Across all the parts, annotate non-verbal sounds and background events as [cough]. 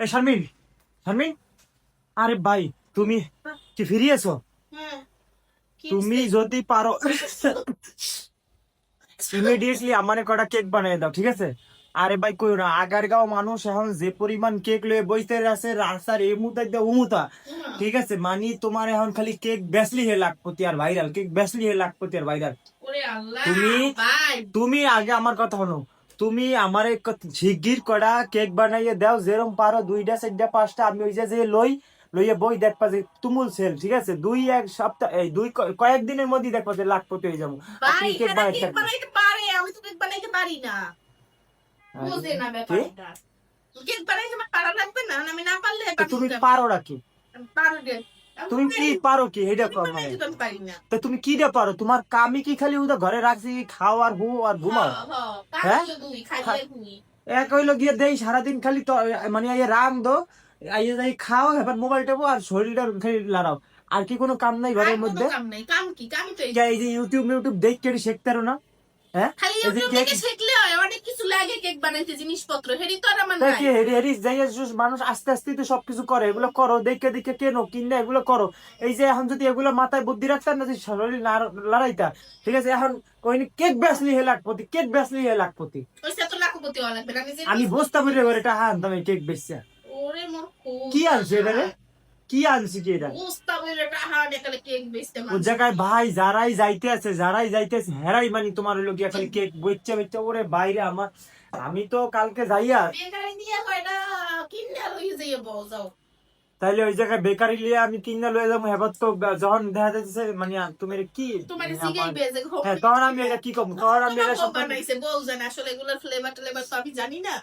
এ শারমিন শারমিন। আরে ভাই তুমি কি এসো হ্যাঁ। তুমি যদি পারো [laughs] ইমিডিয়েটলি আমারে কটা কেক বানিয়ে দাও ঠিক আছে? আরে ভাই কই না আগারগাঁও মানুষ এখন যে পরিমাণ কেক লয়ে বইতে আছে রাস্তার এই একদম উমুতা। ঠিক আছে? মানি তোমার এখন খালি কেক বেসলি হে লাখপতি আর ভাইরাল কেক বেসলি হে লাখপতি আর ভাইরাল তুমি- তুমি আগে আমার কথা শোনো। তুমি আমার ঝিগির কড়া কেক বানাইয়ে দাও যেরকম পারো দুইটা চারটা পাঁচটা আমি ওই যে যে লই লইয়ে বই দেখবা যে তুমুল সেল ঠিক আছে? দুই এক সপ্তাহ এই দুই কয়েকদিনের মধ্যেই দেখবা যে লাখপতি হয়ে যাব। আপনি কেক বানাইতে পারে আমি তো কেক বানাইতে পারি না। বুঝে না ব্যাপারটা। কেক বানাইতে পারা লাগবে না? আমি না পারলে তুমি পারো নাকি? পারো তুমি কি পারো। কি? এটা কর বানাইতে তো তুমি কি দিয়ে পারো? তোমার কামি কি খালি উদা ঘরে রাখছি খাও আর হু আর ঘুমাও? হ্যাঁ? এক হইল গিয়ে দেই সারাদিন খালি তো মানে আইয়ে রাম দো আইয়ে যাই খাও এবার মোবাইল টেপো আর শরীরটা খালি লড়াও। আর কি কোনো কাম নাই ঘরের মধ্যে? কাম নাই, কাম কি? কামই তো এই। এই যে ইউটিউব ইউটিউব দেখ কেটে শিখতে না? হ্যাঁ? হয়, মানুষ আস্তে আস্তে তো সবকিছু করে। এগুলো করো দেখে দেখে কেনো কিনে এগুলো করো। এই যে এখন যদি এগুলো মাথায় বুদ্ধি রাখতাম না শরীর লড়াইতা ঠিক আছে? এখন কইনি কেক বেসলি হে লাখপতি কেক বেসলি হে লাখপতি আমি business বস্তা করতে বেরে করে এটা হান তুমি কেক বেচছে কি আনছে এটা রে? কি আনছি কি এটা? জায়গায় ভাই যারাই যাইতে আছে যারাই যাইতে আছে হেরাই মানে তোমার হলো গিয়া খালি কেক ওরে বাইরে আমার আমি তো কালকে যাইয়া। তাইলে ওই জায়গায় বেকারি লিয়ে আমি কিনা লয়ে যাব হেবার তো যখন দেখা যাচ্ছে মানে তুমি কি? মানে হ্যাঁ তখন আমি এটা কি করব? তখন আমি এটা সব বানাইছে, বউ জানে আসলে এগুলোর ফ্লেভার টেলেভার তো আমি জানি না।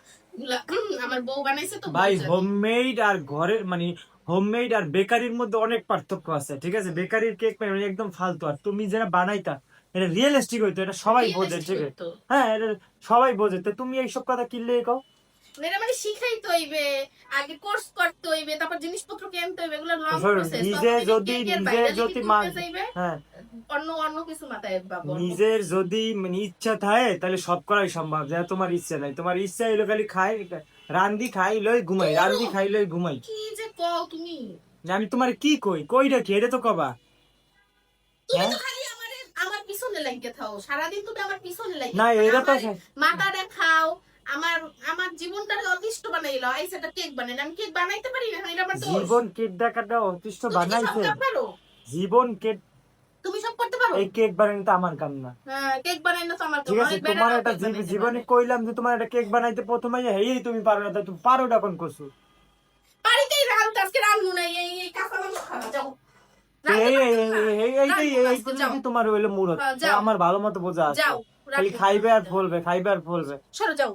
আমার বউ বানাইছে তো ভাই। হোমমেড আর ঘরের মানে হোমমেড আর বেকারির মধ্যে অনেক পার্থক্য আছে ঠিক আছে? বেকারির কেক মানে একদম ফালতু। আর তুমি যেটা বানাইতা এটা রিয়েলিস্টিক হইতো এটা সবাই বোঝে ঠিক আছে? হ্যাঁ এটা সবাই বোঝে। তো তুমি এইসব কথা কিনলে কও? এটা মানে শিখাইতে হইবে আগে কোর্স করতে হইবে তারপর জিনিসপত্র কিনতে হইবে এগুলো লং প্রসেস নিজে যদি নিজে যদি মা- হ্যাঁ। অন্য অন্য কিছু মাথায় পাবো নিজের যদি মানে ইচ্ছা থাকে তাহলে সব করাই সম্ভব যা তোমার ইচ্ছা নাই। তোমার ইচ্ছা হইল খালি খাই রান্দি খাই লই ঘুমাই রান্দি খাই লই ঘুমাই। কি যে কও তুমি? আমি তোমার কি কই? কই রাখি এটা তো কবা। তুমি হ্যাঁ? তো খালি আমারে আমার পিছনে লাগিয়ে থাও। তুমি আমার পিছনে লাগিয়ে না এটা তো আমার মাথাটা খাও। আমার আমার জীবনটাকে অতিষ্ঠ বানাইলো এই সেটা কেক বানাই আমি কেক বানাইতে পারি না এটা আমার জীবন কেক অতিষ্ঠ বানাইছে। জীবন কেক তুমি সব করতে পারো? এই কেক বানানো তো আমার কাম না হ্যাঁ কেক বানাই না তো আমার ঠিক আছে তোমার একটা জীবনে কইলাম যে তোমার একটা কেক বানাইতে প্রথমে হেই তুমি পারো না তুমি পারো তখন করছ বাড়িতেই এই কাঁচা। তোমার হইল হ্যাঁ, আমার ভালো মতো বোঝা আছে খালি খাইবে আর ফলবে খাইবে আর ফলবে সরো যাও